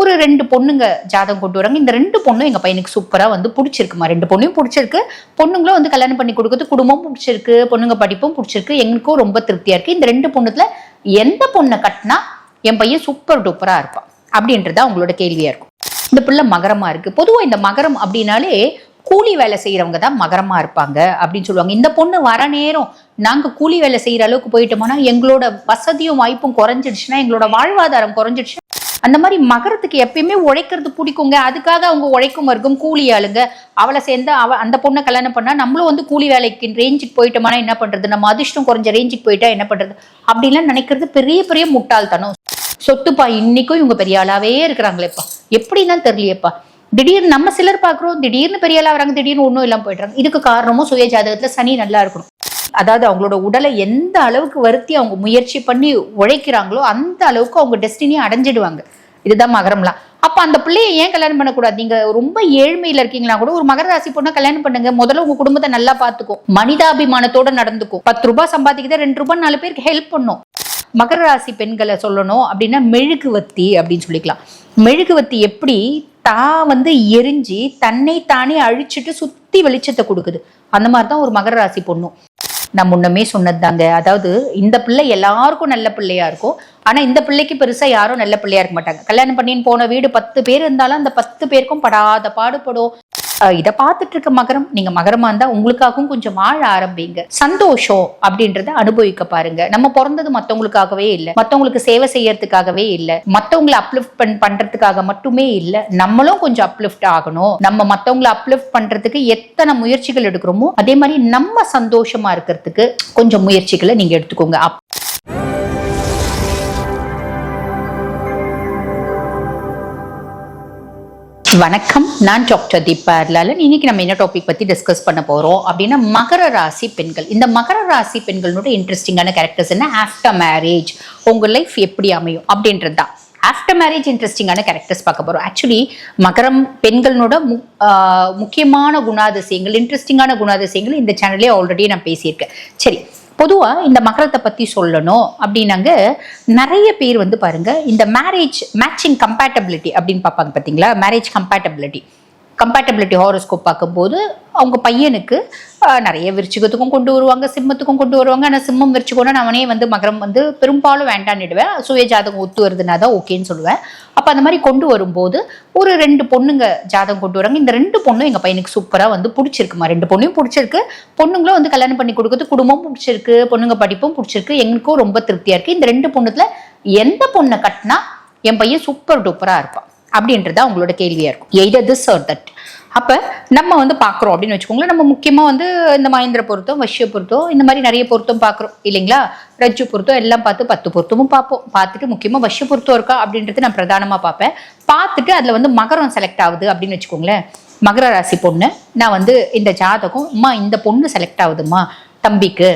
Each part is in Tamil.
ஒரு ரெண்டு பொண்ணுங்க ஜாதகம் கொண்டு வராங்க. இந்த ரெண்டு பொண்ணும் எங்க பையனுக்கு சூப்பரா வந்து பிடிச்சிருக்குமா? ரெண்டு பொண்ணையும் பிடிச்சிருக்கு. பொண்ணுங்களும் வந்து கல்யாணம் பண்ணி கொடுக்குறது குடும்பமும் பிடிச்சிருக்கு பொண்ணுங்க படிப்பும் பிடிச்சிருக்கு எங்களுக்கும் ரொம்ப திருப்தியா இருக்கு. இந்த ரெண்டு பொண்ணுத்தில் எந்த பொண்ணை கட்டினா என் பையன் சூப்பர் டூப்பரா இருப்பான்? அப்படின்றது அவங்களோட கேள்வியா இருக்கும். இந்த பிள்ளை மகரமா இருக்கு. பொதுவா இந்த மகரம் அப்படின்னாலே கூலி வேலை செய்யறவங்க தான் மகரமா இருப்பாங்க அப்படின்னு சொல்லுவாங்க. இந்த பொண்ணு வர நேரம் நாங்க கூலி வேலை செய்யற அளவுக்கு போயிட்டோம்னா எங்களோட வசதியும் வாய்ப்பும் குறைஞ்சிடுச்சுன்னா எங்களோட வாழ்வாதாரம் குறைஞ்சிடுச்சுன்னா அந்த மாதிரி மகரத்துக்கு எப்பயுமே உழைக்கிறது பிடிக்குங்க. அதுக்காக அவங்க உழைக்கும் வர்க்கம் கூலி ஆளுங்க. அவளை சேர்ந்து அவ அந்த பொண்ணை கல்யாணம் பண்ணா நம்மளும் வந்து கூலி வேலைக்கு ரேஞ்சுக்கு போயிட்டோம்னா என்ன பண்றது? நம்ம அதிர்ஷ்டம் குறைஞ்ச ரேஞ்சுக்கு போயிட்டா என்ன பண்றது? அப்படிலாம் நினைக்கிறது பெரிய பெரிய முட்டாள்தனம். சொத்துப்பா இன்னைக்கும் இவங்க பெரிய ஆளாவே இருக்கிறாங்களேப்பா எப்படின்னா தெரியலையேப்பா. திடீர்னு நம்ம சிலர் பார்க்குறோம் திடீர்னு பெரிய ஆளாக வராங்க திடீர்னு ஒன்றும் இல்லாமல் போயிடுறாங்க. இதுக்கு காரணமும் சுய ஜாதகத்தில் சனி நல்லா இருக்கணும். அதாவது அவங்களோட உடலை எந்த அளவுக்கு வருத்தி அவங்க முயற்சி பண்ணி உழைக்கிறாங்களோ அந்த அளவுக்கு அவங்க டெஸ்டினியை அடைஞ்சிடுவாங்க. இதுதான் மகரம்லாம். அப்ப அந்த பிள்ளைய ஏன் கல்யாணம் பண்ணக்கூடாது? நீங்க ரொம்ப ஏழ்மையில இருக்கீங்களா கூட ஒரு மகர ராசி பொண்ணை கல்யாணம் பண்ணுங்க. முதல்ல உங்க குடும்பத்தை நல்லா பாத்துக்கும் மனிதாபிமானத்தோட நடந்துக்கும் பத்து ரூபாய் சம்பாதிக்கிட்டே ரெண்டு ரூபாய் நாலு பேருக்கு ஹெல்ப் பண்ணும். மகர ராசி பெண்களை சொல்லணும் அப்படின்னா மெழுகுவத்தி அப்படின்னு சொல்லிக்கலாம். மெழுகுவத்தி எப்படி? தான் வந்து எரிஞ்சு தன்னை தானே அழிச்சிட்டு சுத்தி வெளிச்சத்தை கொடுக்குது. அந்த மாதிரி தான் ஒரு மகர ராசி பொண்ணும். நான் முன்னமே சொன்னதுதாங்க. அதாவது இந்த பிள்ளை எல்லாருக்கும் நல்ல பிள்ளையா இருக்கும். ஆனா இந்த பிள்ளைக்கு பெருசா யாரும் நல்ல பிள்ளையா இருக்க மாட்டாங்க. கல்யாணம் பண்ணின்னு போன வீடு பத்து பேர் இருந்தாலும் அந்த பத்து பேருக்கும் படாத பாடுபடும். இதை பார்த்துட்டு இருக்க மகரம் நீங்க மகரமா இருந்தா உங்களுக்காகவும் கொஞ்சம் வாழ ஆரம்பிங்க. சந்தோஷம் அப்படின்றத அனுபவிக்க பாருங்க. நம்ம பிறந்தது மத்தவங்களுக்காகவே இல்லை. மத்தவங்களுக்கு சேவை செய்யறதுக்காகவே இல்லை. மத்தவங்களை அப்லிஃப்ட் பண் பண்றதுக்காக மட்டுமே இல்லை. நம்மளும் கொஞ்சம் அப்லிஃப்ட் ஆகணும். நம்ம மத்தவங்களை அப்லிஃப்ட் பண்றதுக்கு எத்தனை முயற்சிகள் எடுக்கிறோமோ அதே மாதிரி நம்ம சந்தோஷமா இருக்கிறதுக்கு கொஞ்சம் முயற்சிகளை நீங்க எடுத்துக்கோங்க. வணக்கம். நான் டாக்டர் தீபா அர்லாலன். இன்னைக்கு நம்ம என்ன டாபிக் பத்தி டிஸ்கஸ் பண்ண போறோம் அப்படின்னா மகர ராசி பெண்கள். இந்த மகர ராசி பெண்களோட இன்ட்ரெஸ்டிங்கான கேரக்டர்ஸ் என்ன? ஆஃப்டர் மேரேஜ் உங்க லைஃப் எப்படி அமையும்? அப்படின்றது தான். ஆஃப்டர் மேரேஜ் இன்ட்ரெஸ்டிங்கான கேரக்டர்ஸ் பார்க்க போகிறோம் ஆக்சுவலி மகரம் பெண்களோட மு- முக்கியமான குணாதிசயங்கள் இன்ட்ரெஸ்டிங்கான குணாதிசயங்கள் இந்த சேனல்லே ஆல்ரெடி நான் பேசியிருக்கேன். சரி பொதுவாக இந்த மகரத்தை பற்றி சொல்லணும் அப்படின்னாங்க. நிறைய பேர் வந்து பாருங்கள் இந்த மேரேஜ் மேட்சிங் கம்பேட்டபிலிட்டி அப்படின்னு பார்ப்பாங்க பார்த்தீங்களா மேரேஜ் கம்பேட்டபிலிட்டி கம்பேட்டபிலிட்டி ஹாரோஸ்கோப் பார்க்கும்போது அவங்க பையனுக்கு நிறைய விருச்சிகத்துக்கும் கொண்டு வருவாங்க சிம்மத்துக்கும் கொண்டு வருவாங்க. ஆனால் சிம்மம் விருச்சிகம்னா நான் அவனே வந்து மகரம் வந்து பெரும்பாலும் வேண்டான்னுடுவேன் சுய ஜாதகம் ஒத்து வருதுன்னா தான் ஓகேன்னு சொல்லுவேன். அப்போ அந்த மாதிரி கொண்டு வரும்போது ஒரு ரெண்டு பொண்ணுங்க ஜாதகம் கொண்டு வராங்க. இந்த ரெண்டு பொண்ணும் எங்கள் பையனுக்கு சூப்பராக வந்து பிடிச்சிருக்குமா? ரெண்டு பொண்ணையும் பிடிச்சிருக்கு. பொண்ணுங்களும் வந்து கல்யாணம் பண்ணி கொடுக்குறது குடும்பமும் பிடிச்சிருக்கு பொண்ணுங்க படிப்பும் பிடிச்சிருக்கு எங்களுக்கும் ரொம்ப திருப்தியாக இருக்குது இந்த ரெண்டு பொண்ணுத்தில் எந்த பொண்ணை கட்டினா என் பையன் சூப்பர் டூப்பராக இருப்பான். அப்படின்றதா அவங்களோட கேள்வியா இருக்கும். எய்தர் திஸ் ஆர் தட் அப்ப நம்ம வந்து பாக்குறோம் அப்படின்னு வச்சுக்கோங்களேன். நம்ம முக்கியமா வந்து இந்த மகேந்திர பொருத்தம் வஷ்ய பொருத்தம் இந்த மாதிரி நிறைய பொருத்தம் பாக்குறோம் இல்லைங்களா? ரஜ்ஜு பொருத்தம் எல்லாம் பார்த்து பத்து பொருத்தமும் பார்ப்போம். பார்த்துட்டு முக்கியமா வஷ்ய பொருத்தம் இருக்கா அப்படின்றது நான் பிரதானமா பார்ப்பேன். பார்த்துட்டு அதுல வந்து மகரம் செலக்ட் ஆகுது அப்படின்னு வச்சுக்கோங்களேன். மகர ராசி பொண்ணு நான் வந்து இந்த ஜாதகம் அம்மா இந்த பொண்ணு செலக்ட் ஆகுதும்மா தம்பிக்கு.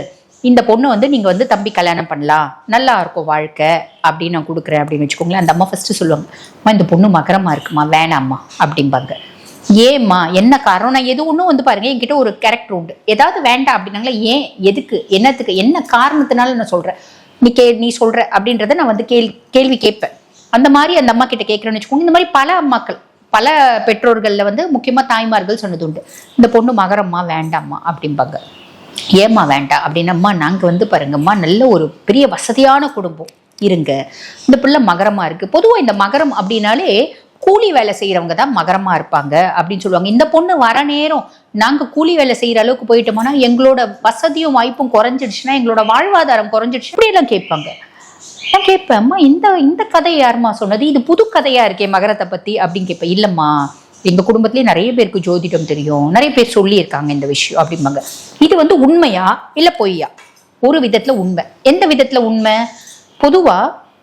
இந்த பொண்ணு வந்து நீங்கள் வந்து தம்பி கல்யாணம் பண்ணலாம். நல்லா இருக்கும் வாழ்க்கை அப்படின்னு நான் கொடுக்குறேன் அப்படின்னு வச்சுக்கோங்களேன். அந்த அம்மா ஃபஸ்ட்டு சொல்லுவாங்க அம்மா இந்த பொண்ணு மகரமா இருக்குமா? வேணாம்மா அப்படிம்பாங்க. ஏம்மா என்ன காரணம்? நான் எது ஒன்றும் வந்து பாருங்கள் என்கிட்ட ஒரு கேரக்டர் உண்டு. ஏதாவது வேண்டாம் அப்படின்னாங்களா ஏன்? எதுக்கு? என்னத்துக்கு? என்ன காரணத்தினால நான் சொல்கிறேன் நீ கே நீ சொல்கிற அப்படின்றத நான் வந்து கேள்வி கேள்வி கேட்பேன். அந்த மாதிரி அந்த அம்மா கிட்ட கேட்குறேன்னு வச்சுக்கோங்க. இந்த மாதிரி பல அம்மாக்கள் பல பெற்றோர்களில் வந்து முக்கியமாக தாய்மார்கள் சொன்னது உண்டு. இந்த பொண்ணு மகரம்மா வேண்டாம்மா அப்படிம்பாங்க. ஏம்மா வேண்டாம் அப்படின்னம்மா நாங்கள் வந்து பாருங்கம்மா நல்ல ஒரு பெரிய வசதியான குடும்பம். இருங்க. இந்த பிள்ளை மகரமாக இருக்குது பொதுவாக இந்த மகரம் அப்படின்னாலே கூலி வேலை செய்கிறவங்க தான் மகரமாக இருப்பாங்க அப்படின்னு சொல்லுவாங்க. இந்த பொண்ணு வர நேரம் நாங்கள் கூலி வேலை செய்கிற அளவுக்கு போயிட்டோம்னா எங்களோட வசதியும் வாய்ப்பும் குறைஞ்சிடுச்சுன்னா எங்களோட வாழ்வாதாரம் குறைஞ்சிடுச்சு. இப்படியெல்லாம் கேட்பாங்க. நான் கேட்பேன் அம்மா இந்த இந்த கதை யாரும்மா சொன்னது? இது புது கதையாக இருக்கே மகரத்தை பற்றி அப்படின்னு கேட்பேன். இல்லைம்மா எங்க குடும்பத்திலேயே நிறைய பேருக்கு ஜோதிடம் தெரியும். நிறைய பேர் சொல்லியிருக்காங்க இந்த விஷயம் அப்படிம்பாங்க. இது வந்து உண்மையா இல்ல பொய்யா? ஒரு விதத்துல உண்மை. எந்த விதத்துல உண்மை? பொதுவா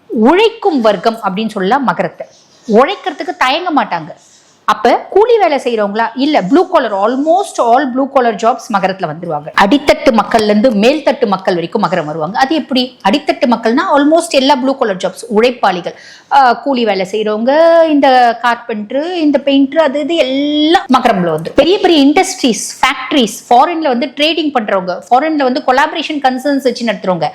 உழைக்கும் வர்க்கம் அப்படின்னு சொல்லலாம் மகரத்தை. உழைக்கிறதுக்கு தயங்க மாட்டாங்க. அப்ப கூலி வேலை செய்யறவங்களா இல்ல blue collar almost all blue collar jobs மகரத்துல வந்துருவாங்க. அடித்தட்டு மக்கள்ல இருந்து மேல்தட்டு மக்கள் வரைக்கும் மகரம் வருவாங்க. அது எப்படி? அடித்தட்டு மக்கள்னா ஆல்மோஸ்ட் எல்லா ப்ளூ காலர் ஜாப்ஸ் உழைப்பாளிகள். ஆஹ் கூலி வேலை செய்யறவங்க இந்த கார்பெண்டர் இந்த பெயிண்டர் அது இது எல்லாம் மகரம்ல வந்து. பெரிய பெரிய இண்டஸ்ட்ரீஸ் ஃபேக்டரிஸ் ஃபாரின்ல வந்து ட்ரேடிங் பண்றவங்க ஃபாரின்ல வந்து கொலாபரேஷன் கன்சர்ன்ஸ் வச்சு நடத்துறவங்க.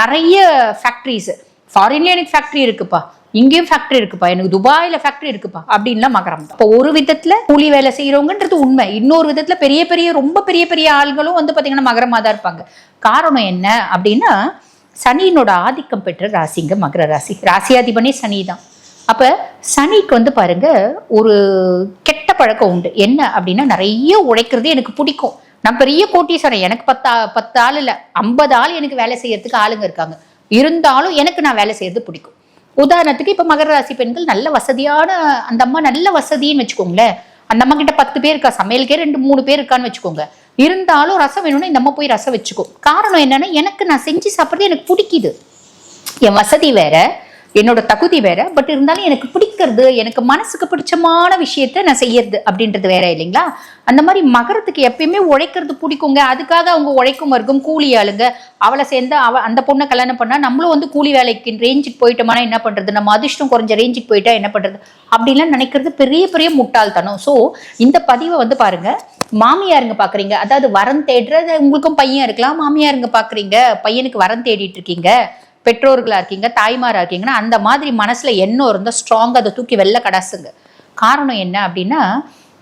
நிறைய ஃபேக்டரிஸ் ஃபாரின்ல எனக்கு ஃபேக்டரி இருக்குப்பா. இங்கேயும் ஃபேக்டரி இருக்குப்பா. எனக்கு துபாயில ஃபேக்டரி இருக்குப்பா. அப்படின்லாம் மகரம் இப்போ ஒரு விதத்துல கூலி வேலை செய்யறவங்கன்றது உண்மை. இன்னொரு விதத்துல பெரிய பெரிய ரொம்ப பெரிய பெரிய ஆள்களும் வந்து பாத்தீங்கன்னா மகரமா தான் இருப்பாங்க. காரணம் என்ன அப்படின்னா சனியினோட ஆதிக்கம் பெற்ற ராசிங்க மகர ராசி. ராசியாதிபனே சனி தான். அப்ப சனிக்கு வந்து பாருங்க ஒரு கெட்ட பழக்கம் உண்டு. என்ன அப்படின்னா நிறைய உழைக்கிறது எனக்கு பிடிக்கும். நான் பெரிய கோட்டீஸ்வரன். எனக்கு பத்தா பத்து ஆள் இல்லை. ஐம்பது ஆள் எனக்கு வேலை செய்யறதுக்கு ஆளுங்க இருக்காங்க. இருந்தாலும் எனக்கு நான் வேலை செய்யறது பிடிக்கும். உதாரணத்துக்கு இப்ப மகர ராசி பெண்கள் நல்ல வசதியான அந்த அம்மா நல்ல வசதின்னு வச்சுக்கோங்களேன். அந்த அம்மா கிட்ட பத்து பேர் இருக்கா சமையலுக்கே ரெண்டு மூணு பேர் இருக்கான்னு வச்சுக்கோங்க. இருந்தாலும் ரசம் வேணும்னா இந்த அம்மா போய் ரசம் வச்சுக்கோ காரணம் என்னன்னா எனக்கு நான் செஞ்சு சாப்பிட்றது எனக்கு பிடிக்குது. என் வசதி வேற என்னோட தகுதி வேற பட் இருந்தாலும் எனக்கு பிடிக்கிறது எனக்கு மனசுக்கு பிடிச்சமான விஷயத்த நான் செய்யறது அப்படின்றது வேற இல்லைங்களா? அந்த மாதிரி மகரத்துக்கு எப்பயுமே உழைக்கிறது பிடிக்குங்க. அதுக்காக அவங்க உழைக்கும் வர்க்கம் கூலி ஆளுங்க. அவளை சேர்ந்து அவ அந்த பொண்ணை கல்யாணம் பண்ணா நம்மளும் வந்து கூலி வேலைக்கு ரேஞ்சுக்கு போயிட்டோம்னா என்ன பண்றது? நம்ம அதிர்ஷ்டம் குறைஞ்ச ரேஞ்சுக்கு போயிட்டா என்ன பண்றது? அப்படிலாம் நினைக்கிறது பெரிய பெரிய முட்டாள்தனம். ஸோ இந்த பதிவை வந்து பாருங்க. மாமியாருங்க பாக்குறீங்க. அதாவது வரம் தேடுறது உங்களுக்கும் பையன் இருக்கலாம். மாமியாருங்க பாக்குறீங்க. பையனுக்கு வரம் தேடிட்டு இருக்கீங்க. பெற்றோர்களா இருக்கீங்க தாய்மாரா இருக்கீங்கன்னா அந்த மாதிரி மனசுல எண்ணம் இருந்தால் ஸ்ட்ராங்கா அதை தூக்கி வெளில கடாசுங்க. காரணம் என்ன அப்படின்னா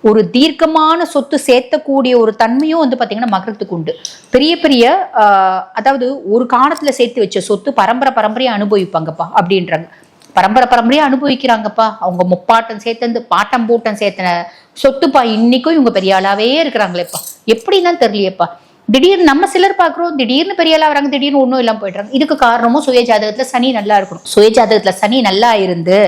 ஒரு தீர்க்கமான சொத்து சேர்த்தக்கூடிய ஒரு தன்மையும் வந்து பாத்தீங்கன்னா மகரத்துக்கு உண்டு. பெரிய பெரிய ஆஹ், அதாவது ஒரு காலத்துல சேர்த்து வச்ச சொத்து பரம்பரை பரம்பரையா அனுபவிப்பாங்கப்பா அப்படின்றாங்க. பரம்பரை பரம்பரையா அனுபவிக்கிறாங்கப்பா. அவங்க முப்பாட்டம் சேர்த்தந்து பாட்டம் பூட்டம் சேர்த்தன சொத்துப்பா இன்னைக்கும் இவங்க பெரிய ஆளாவே இருக்கிறாங்களேப்பா. எப்படின்னா தெரியலையேப்பா. திடீர்னு நம்ம சிலர் பார்க்குறோம் திடீர்னு பெரிய ஆளா வராங்க திடீர்னு ஒன்றும் இல்லாமல் போயிடுறாங்க. இதுக்கு காரணமும் சுய ஜாதகத்துல சனி நல்லா இருக்கணும். சுய ஜாதகத்துல சனி நல்லா இருந்து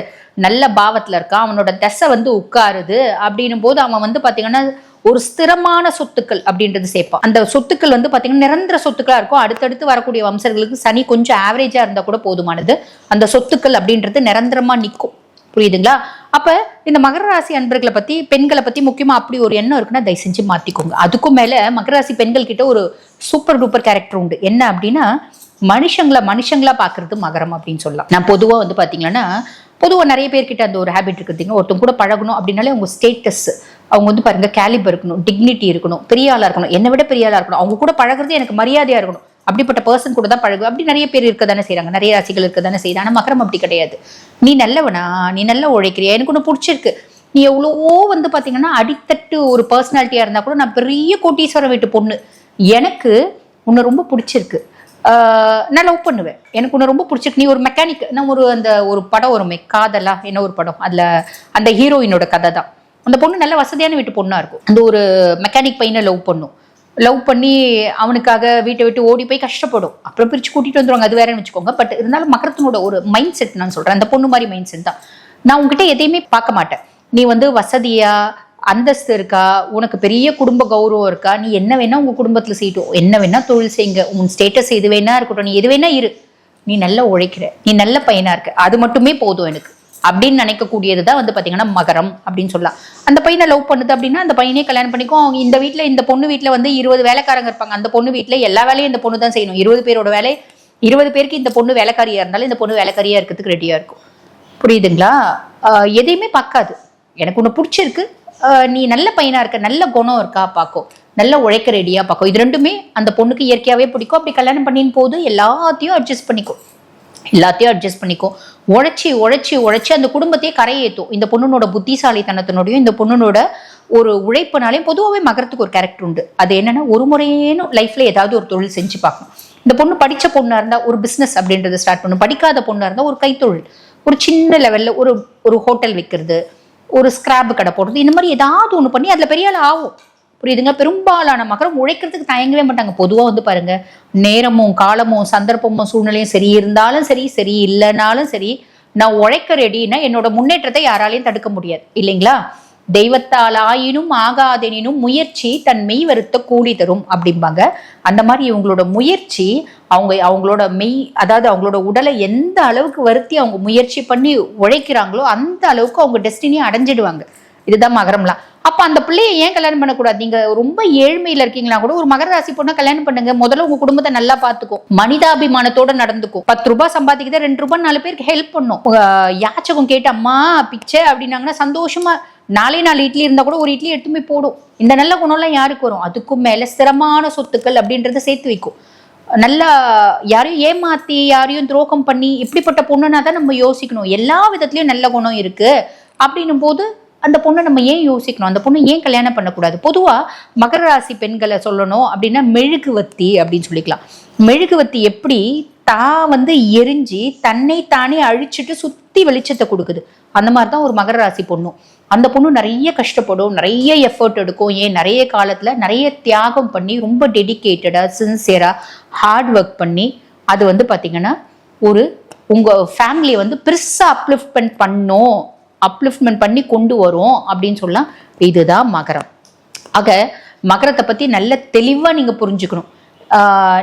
நல்ல பாவத்துல இருக்கான் அவனோட தசை வந்து உட்காருது அப்படின்னும் போது அவன் வந்து பாத்தீங்கன்னா ஒரு ஸ்திரமான சொத்துக்கள் அப்படின்றது சேர்ப்பான். அந்த சொத்துக்கள் வந்து பாத்தீங்கன்னா நிரந்தர சொத்துக்களா இருக்கும். அடுத்தடுத்து வரக்கூடிய வம்சர்களுக்கு சனி கொஞ்சம் ஆவரேஜா இருந்தா கூட போதுமானது. அந்த சொத்துக்கள் அப்படின்றது நிரந்தரமா நிற்கும் புரியுதுங்களா? அப்ப இந்த மகர ராசி அன்பர்களை பத்தி பெண்களை பத்தி முக்கியமா அப்படி ஒரு எண்ணம் இருக்குன்னா தயவு செஞ்சு மாத்திக்கோங்க. அதுக்கும் மேல மகர ராசி பெண்கள் கிட்ட ஒரு சூப்பர் டூப்பர் கேரக்டர் உண்டு. என்ன அப்படின்னா மனுஷங்களை மனுஷங்களா பாக்குறது மகரம் அப்படின்னு சொல்லலாம். நான் பொதுவா வந்து பாத்தீங்கன்னா பொதுவாக நிறைய பேர்கிட்ட அந்த ஒரு ஹேபிட் இருக்குதுங்க ஒருத்தவங்க கூட பழகணும் அப்படின்னாலே அவங்க ஸ்டேட்டஸ் அவங்க வந்து பாருங்க கேலிபர் இருக்கணும் டிக்னிட்டி இருக்கணும் பெரிய ஆளா இருக்கணும். என்னை விட பெரிய ஆளா இருக்கணும். அவங்க கூட பழகுறது எனக்கு மரியாதையா இருக்கணும். அப்படிப்பட்ட பர்சன் கூட தான் பழகு அப்படி நிறைய பேர் இருக்க தானே செய்கிறாங்க நிறைய ராசிகள் இருக்க தானே செய்யுது. ஆனால் மகரம் அப்படி கிடையாது. நீ நல்லவனா? நீ நல்லா உழைக்கிறியா? எனக்கு ஒன்று பிடிச்சிருக்கு. நீ எவ்வளவோ வந்து பார்த்தீங்கன்னா அடித்தட்டு ஒரு பர்சனாலிட்டியாக இருந்தால் கூட நான் பெரிய கோட்டீஸ்வரம் வீட்டு பொண்ணு. எனக்கு உன்னை ரொம்ப பிடிச்சிருக்கு. நான் லவ் பண்ணுவேன். எனக்கு உன்னை ரொம்ப பிடிச்சிருக்கு. நீ ஒரு மெக்கானிக் நான் ஒரு அந்த ஒரு படம் வருமே காதலா? என்ன ஒரு படம்? அதில் அந்த ஹீரோயினோட கதை தான் அந்த பொண்ணு நல்ல வசதியான வீட்டு பொண்ணாக இருக்கும். அந்த ஒரு மெக்கானிக் பையனை லவ் பண்ணும். லவ் பண்ணி அவனுக்காக வீட்டை விட்டு ஓடி போய் கஷ்டப்படும். அப்புறம் பிரித்து கூட்டிகிட்டு வந்துடுவாங்க அது வேறன்னு வச்சுக்கோங்க. பட் இருந்தாலும் மகரத்தினோட ஒரு மைண்ட் செட் நான் சொல்கிறேன் அந்த பொண்ணு மாதிரி மைண்ட் செட் தான். நான் உங்ககிட்ட எதையுமே பார்க்க மாட்டேன். நீ வந்து வசதியா அந்தஸ்து இருக்கா உனக்கு பெரிய குடும்ப கௌரவம் இருக்கா நீ என்ன வேணா உங்க குடும்பத்துல செய்யட்டும். என்ன வேணா தொழில் செய்யுங்க. உன் ஸ்டேட்டஸ் எது வேணா இருக்கட்டும். நீ எது வேணா இரு. நீ நல்லா உழைக்கிற. நீ நல்ல பையனா இருக்க. அது மட்டுமே போதும் எனக்கு. அப்படின்னு நினைக்கக்கூடியது தான் வந்து பார்த்தீங்கன்னா மகரம் அப்படின்னு சொல்லலாம். அந்த பையனை லவ் பண்ணுது அப்படின்னா அந்த பையனே கல்யாணம் பண்ணிக்கும். அவங்க இந்த வீட்டில் இந்த பொண்ணு வீட்டில் வந்து இருபது வேலைக்காரங்க இருப்பாங்க. அந்த பொண்ணு வீட்டில் எல்லா வேலையும் இந்த பொண்ணு தான் செய்யணும். இருபது பேரோட வேலை இருபது பேருக்கு இந்த பொண்ணு வேலைக்காரியாக இருந்தாலும் இந்த பொண்ணு வேலைக்காரியாக இருக்கிறதுக்கு ரெடியாக இருக்கும். புரியுதுங்களா? எதையுமே பார்க்காது. எனக்கு ஒன்று பிடிச்சிருக்கு. நீ நல்ல பையனாக இருக்க நல்ல குணம் இருக்கா பார்க்கும் நல்ல உழைக்க ரெடியாக பார்க்கும் இது ரெண்டுமே அந்த பொண்ணுக்கு இயற்கையாகவே பிடிக்கும். அப்படி கல்யாணம் பண்ணின்னு போது எல்லாத்தையும் அட்ஜஸ்ட் பண்ணிக்கும். எல்லாத்தையும் அட்ஜஸ்ட் பண்ணிக்கும். உழைச்சி உழைச்சி உழைச்சி அந்த குடும்பத்தையே கரையேற்றும். இந்த பொண்ணுனோட புத்திசாலித்தனத்தினோடையும் இந்த பொண்ணுனோட ஒரு உழைப்புனாலே பொதுவாகவே மகரத்துக்கு ஒரு கேரக்டர் உண்டு. அது என்னன்னா ஒரு முறையேனும் லைஃப்ல ஏதாவது ஒரு தொழில் செஞ்சு பார்க்கணும். இந்த பொண்ணு படித்த பொண்ணாக இருந்தால் ஒரு பிஸ்னஸ் அப்படின்றத ஸ்டார்ட் பண்ணும் படிக்காத பொண்ணாக இருந்தால் ஒரு கைத்தொழில். ஒரு சின்ன லெவலில் ஒரு ஒரு ஹோட்டல் வைக்கிறது ஒரு ஸ்கிராப் கடை போடுறது இந்த மாதிரி ஏதாவது ஒன்று பண்ணி அதில் பெரிய ஆள் ஆகும். புரியுதுங்க? பெரும்பாலான மகரம் உழைக்கிறதுக்கு தயங்கவே மாட்டாங்க. பொதுவாக வந்து பாருங்க நேரமும் காலமும் சந்தர்ப்பமும் சூழ்நிலையும் சரி இருந்தாலும் சரி சரி இல்லைனாலும் சரி நான் உழைக்க ரெடின்னா என்னோட முன்னேற்றத்தை யாராலையும் தடுக்க முடியாது. இல்லைங்களா? தெய்வத்தால் ஆயினும் ஆகாதெனினும் முயற்சி தன் மெய் வருத்த கூலி தரும் அப்படிம்பாங்க. அந்த மாதிரி இவங்களோட முயற்சி அவங்க அவங்களோட மெய் அதாவது அவங்களோட உடலை எந்த அளவுக்கு வருத்தி அவங்க முயற்சி பண்ணி உழைக்கிறாங்களோ அந்த அளவுக்கு அவங்க டெஸ்டினியை அடைஞ்சிடுவாங்க. இதுதான் மகரம்லாம். அப்ப அந்த பிள்ளைய ஏன் கல்யாணம் பண்ணக்கூடாது? நீங்க ரொம்ப ஏழ்மையில இருக்கீங்களா கூட ஒரு மகர ராசி பொண்ணை கல்யாணம் பண்ணுங்க. முதல்ல உங்க குடும்பத்தை நல்லா பாத்துக்கும் மனிதாபிமானத்தோட நடந்துக்கும். பத்து ரூபாய் சம்பாதிக்குது ரெண்டு ரூபாய் நாலு பேருக்கு ஹெல்ப் பண்ணும். யாச்சகம் கேட்டு அம்மா பிச்சை அப்படின்னாங்கன்னா சந்தோஷமா நாலே நாலு இட்லி இருந்தா கூட ஒரு இட்லி எடுத்துமே போடும். இந்த நல்ல குணம்லாம் யாருக்கு வரும்? அதுக்கும் மேல சிரமமான சொத்துக்கள் அப்படின்றத சேர்த்து வைக்கும். நல்லா யாரையும் ஏமாத்தி யாரையும் துரோகம் பண்ணி இப்படிப்பட்ட பொண்ணுனா தான் நம்ம யோசிக்கணும். எல்லா விதத்துலயும் நல்ல குணம் இருக்கு. அப்படின்னும் போது அந்த பொண்ணை நம்ம ஏன் யோசிக்கணும்? அந்த பொண்ணு ஏன் கல்யாணம் பண்ணக்கூடாது? பொதுவாக மகர ராசி பெண்களை சொல்லணும் அப்படின்னா மெழுகுவத்தி அப்படின்னு சொல்லிக்கலாம். மெழுகுவத்தி எப்படி? தான் வந்து எரிஞ்சு தன்னை தானே அழிச்சிட்டு சுத்தி வெளிச்சத்தை கொடுக்குது. அந்த மாதிரி தான் ஒரு மகர ராசி பொண்ணும். அந்த பொண்ணு நிறைய கஷ்டப்படும் நிறைய எஃபர்ட் எடுக்கும். ஏன்? நிறைய காலத்துல நிறைய தியாகம் பண்ணி ரொம்ப டெடிக்கேட்டடா சின்சியரா ஹார்ட் ஒர்க் பண்ணி அது வந்து பாத்தீங்கன்னா ஒரு உங்க ஃபேமிலியை வந்து பெருசா அப்லிஃப்ட்மெண்ட் பண்ணும். அப்லிஃப்ட்மெண்ட் பண்ணி கொண்டு வரும் அப்படின்னு சொல்லலாம். இதுதான் மகரம். ஆக மகரத்தை பற்றி நல்ல தெளிவாக நீங்கள் புரிஞ்சுக்கணும்.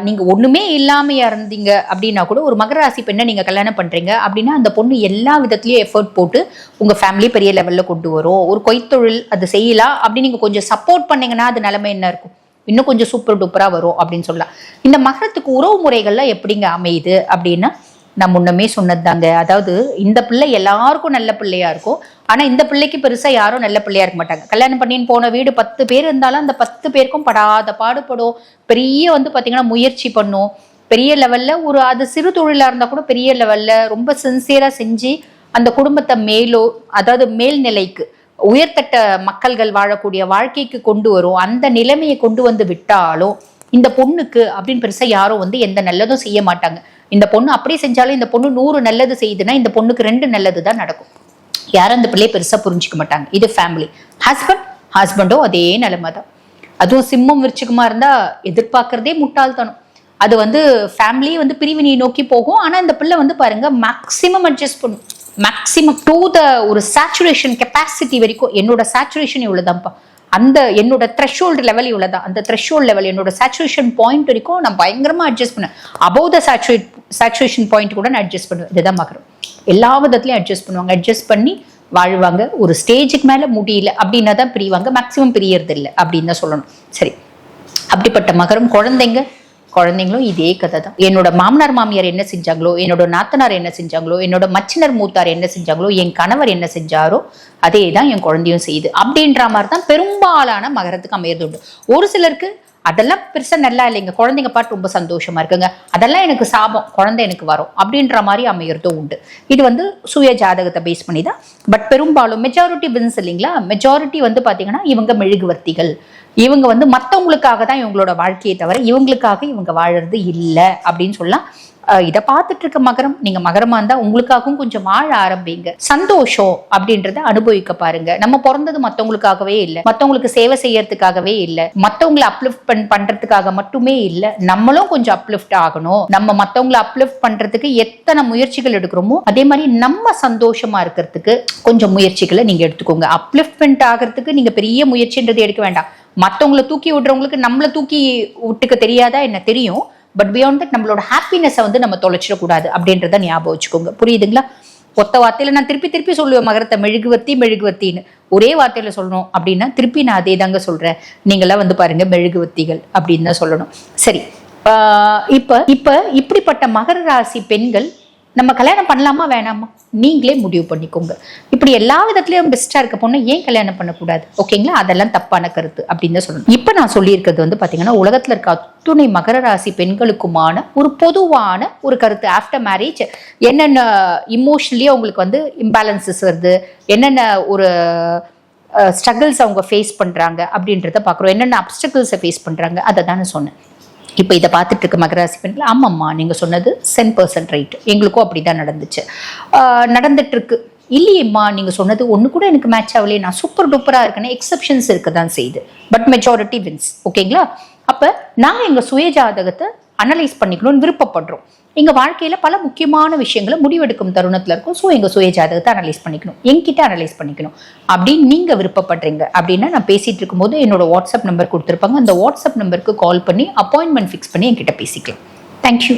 நீங்கள் ஒன்றுமே இல்லாமையாக இல்லாமையா இருந்தீங்க அப்படின்னா கூட ஒரு மகர ராசி பெண்ணை நீங்கள் கல்யாணம் பண்ணுறீங்க அப்படின்னா அந்த பொண்ணு எல்லா விதத்துலேயும் எஃபர்ட் போட்டு உங்கள் ஃபேமிலி பெரிய லெவலில் கொண்டு வரும். ஒரு கொய்த்தொழில் அது செய்யலாம் அப்படி நீங்கள் கொஞ்சம் சப்போர்ட் பண்ணிங்கன்னா அது நிலைமை என்ன இருக்கும்? இன்னும் கொஞ்சம் சூப்பர் டூப்பராக வரும் அப்படின்னு சொல்லலாம். இந்த மகரத்துக்கு உறவு முறைகள்லாம் எப்படிங்க அமையுது அப்படின்னா நான் முன்னமே சொன்னதுதாங்க. அதாவது இந்த பிள்ளை எல்லாருக்கும் நல்ல பிள்ளையா இருக்கும். ஆனா இந்த பிள்ளைக்கு பெருசா யாரும் நல்ல பிள்ளையா இருக்க மாட்டாங்க. கல்யாணம் பண்ணின்னு போன வீடு பத்து பேர் இருந்தாலும் அந்த பத்து பேருக்கும் படாத பாடுபடும். பெரிய வந்து பாத்தீங்கன்னா முயற்சி பண்ணும். பெரிய லெவல்ல ஒரு அது சிறு தொழிலா இருந்தா கூட பெரிய லெவல்ல ரொம்ப சின்சியரா செஞ்சு அந்த குடும்பத்தை மேலோ அதாவது மேல்நிலைக்கு உயர்தட்ட மக்கள்கள் வாழக்கூடிய வாழ்க்கைக்கு கொண்டு வரும். அந்த நிலைமையை கொண்டு வந்து விட்டாலும் இந்த பொண்ணுக்கு அப்படின்னு பெருசா யாரும் வந்து எந்த நல்லதும் செய்ய மாட்டாங்க. இந்த பொண்ணு அப்படியே செஞ்சாலும் இந்த பொண்ணு நூறு நல்லது செய்யுதுன்னா இந்த பொண்ணுக்கு ரெண்டு நல்லது தான் நடக்கும். யாரும் அந்த பிள்ளையை பெருசா புரிஞ்சுக்க மாட்டாங்க. இது ஃபேமிலி ஹஸ்பண்ட் ஹஸ்பண்டும் அதே நிலைமை தான் அதுவும் சிம்மம் விருச்சிகமா இருந்தா எதிர்பார்க்கறதே முட்டாள்தனம். அது வந்து ஃபேமிலியே வந்து பிரிவினை நோக்கி போகும். ஆனா இந்த பிள்ளை வந்து பாருங்க மேக்சிமம் அட்ஜஸ்ட் பண்ணும். மேக்சிமம் டூ த ஒரு சேச்சுரேஷன் கெப்பாசிட்டி வரைக்கும் என்னோட சேச்சுரேஷன் இவ்வளவுதான்ப்பா. அந்த என்னோட த்ரெஷோல்டு லெவல் இவ்வளவுதான் அந்த த்ரெஷோல் லெவல் என்னோட சேச்சுரேஷன் பாயிண்ட் வரைக்கும் நான் பயங்கரமாக அட்ஜஸ்ட் பண்ணேன் above the saturate saturation point கூட நான் அட்ஜஸ்ட் பண்ணுவேன். இதுதான் பார்க்குறோம் எல்லா விதத்துலையும் அட்ஜஸ்ட் பண்ணுவாங்க. அட்ஜஸ்ட் பண்ணி வாழ்வாங்க. ஒரு ஸ்டேஜுக்கு மேலே முடியல அப்படின்னா தான் பிரிவாங்க. மேக்ஸிமம் பிரியறது இல்லை அப்படின்னு தான் சொல்லணும். சரி. அப்படிப்பட்ட மகரம் குழந்தைங்க குழந்தைங்களும் இதே கதை தான் என்னோட மாமனார் மாமியார் என்ன செஞ்சாங்களோ என்னோட நாத்தனார் என்ன செஞ்சாங்களோ என்னோட மச்சினர் மூத்தார் என்ன செஞ்சாங்களோ என் கணவர் என்ன செஞ்சாரோ அதே தான் என் குழந்தையும் செய்யுது. அப்படின்ற மாதிரி தான் பெரும்பாலான மகரத்துக்கு அமையிறது உண்டு ஒரு சிலருக்கு அதெல்லாம் பெருசா நல்லா இல்லைங்க குழந்தைங்க பாட்டு ரொம்ப சந்தோஷமா இருக்குங்க. அதெல்லாம் எனக்கு சாபம் குழந்தை எனக்கு வரும் அப்படின்ற மாதிரி அமையறதும் உண்டு. இது வந்து சுய ஜாதகத்தை பேஸ் பண்ணி தான் பட் பெரும்பாலும் மெஜாரிட்டி வின்ஸ் இல்லைங்களா? மெஜாரிட்டி வந்து பார்த்தீங்கன்னா இவங்க மெழுகுவர்த்திகள். இவங்க வந்து மத்தவங்களுக்காக தான் இவங்களோட வாழ்க்கையை தவிர இவங்களுக்காக இவங்க வாழறது இல்லை அப்படின்னு சொல்லலாம். இதை பார்த்துட்டு இருக்க மகரம். நீங்க மகரமா இருந்தா உங்களுக்காகவும் கொஞ்சம் வாழ ஆரம்பிங்க. சந்தோஷம் அப்படின்றத அனுபவிக்க பாருங்க. நம்ம பிறந்தது மத்தவங்களுக்காகவே இல்லை. மத்தவங்களுக்கு சேவை செய்யறதுக்காகவே இல்லை. மத்தவங்களை அப்லிஃப்ட் பண் பண்றதுக்காக மட்டுமே இல்லை. நம்மளும் கொஞ்சம் அப்லிஃப்ட் ஆகணும். நம்ம மத்தவங்களை அப்லிஃப்ட் பண்றதுக்கு எத்தனை முயற்சிகள் எடுக்கிறோமோ அதே மாதிரி நம்ம சந்தோஷமா இருக்கிறதுக்கு கொஞ்சம் முயற்சிகளை நீங்க எடுத்துக்கோங்க. அப்லிஃப்ட்மெண்ட் ஆகிறதுக்கு நீங்க பெரிய முயற்சின்றது எடுக்க வேண்டாம். மத்தவங்களை தூக்கி விடுறவங்களுக்கு நம்மளை தூக்கி விட்டுக்க தெரியாதா என்ன தெரியும்? பட் பியாண்ட் தட் நம்மளோட ஹாப்பினஸை வந்து நம்ம தொலைச்சிடக்கூடாது அப்படின்றத ஞாபகம் வச்சுக்கோங்க. புரியுதுங்களா? ஒத்த வார்த்தையில நான் திருப்பி திருப்பி சொல்லுவேன் மகரத்தை மெழுகுவத்தி மெழுகுவத்தின்னு ஒரே வார்த்தையில சொல்லணும் அப்படின்னா திருப்பி நான் அதே தாங்க சொல்றேன். நீங்களாம் வந்து பாருங்க மெழுகுவத்திகள் அப்படின்னு தான் சொல்லணும். சரி ஆஹ் இப்ப இப்ப இப்படிப்பட்ட மகர ராசி பெண்கள் நம்ம கல்யாணம் பண்ணலாமா வேணாமா? நீங்களே முடிவு பண்ணிக்கோங்க. இப்படி எல்லா விதத்துலயும் பெஸ்டா இருக்க பொண்ணு ஏன் கல்யாணம் பண்ணக்கூடாது? ஓகேங்களா? அதெல்லாம் தப்பான கருத்து அப்படின்னு தான் சொல்லணும். இப்ப நான் சொல்லியிருக்கிறது வந்து பாத்தீங்கன்னா உலகத்துல இருக்க அத்துணை மகர ராசி பெண்களுக்குமான ஒரு பொதுவான ஒரு கருத்து. ஆஃப்டர் மேரேஜ் என்னென்ன இமோஷனலி அவங்களுக்கு வந்து இம்பேலன்சஸ் வருது என்னென்ன ஒரு ஸ்ட்ரகிள்ஸ் அவங்க ஃபேஸ் பண்றாங்க அப்படின்றத பார்க்குறோம் என்னென்ன அப்டக்கிள்ஸை ஃபேஸ் பண்றாங்க அதை தானே சொன்னேன். இப்போ இதை பார்த்துட்டு இருக்க மகராசி பெண்கள் ஆமாம்மா நீங்கள் சொன்னது சென் பர்சன்ட் ரைட் எங்களுக்கும் அப்படி தான் நடந்துச்சு நடந்துட்டுருக்கு இல்லையேம்மா நீங்கள் சொன்னது ஒன்று கூட எனக்கு மேட்ச் ஆகலையே. நான் சூப்பர் டூப்பராக இருக்கேன்னு எக்ஸப்ஷன்ஸ் இருக்க தான் செய்யுது. பட் மெஜாரிட்டி வின்ஸ் ஓகேங்களா அப்போ நாங்கள் எங்கள் சுய ஜாதகத்தை அனலைஸ் பண்ணிக்கணும்னு விருப்பப்படுறோம். எங்கள் வாழ்க்கையில் பல முக்கியமான விஷயங்களை முடிவெடுக்கும் தருணத்தில் இருக்கும். ஸோ எங்கள் சுய ஜாதகத்தை அனலைஸ் பண்ணிக்கணும். எங்கிட்ட அனலைஸ் பண்ணிக்கணும். அப்படின்னு நீங்கள் விருப்பப்படுறீங்க அப்படின்னா நான் பேசிகிட்டு இருக்கும்போது என்னோட வாட்ஸ்அப் நம்பர் கொடுத்துருப்பாங்க. அந்த வாட்ஸ்அப் நம்பருக்கு கால் பண்ணி அப்பாயின்மெண்ட் ஃபிக்ஸ் பண்ணி என்கிட்ட பேசிக்கலாம். தேங்க்யூ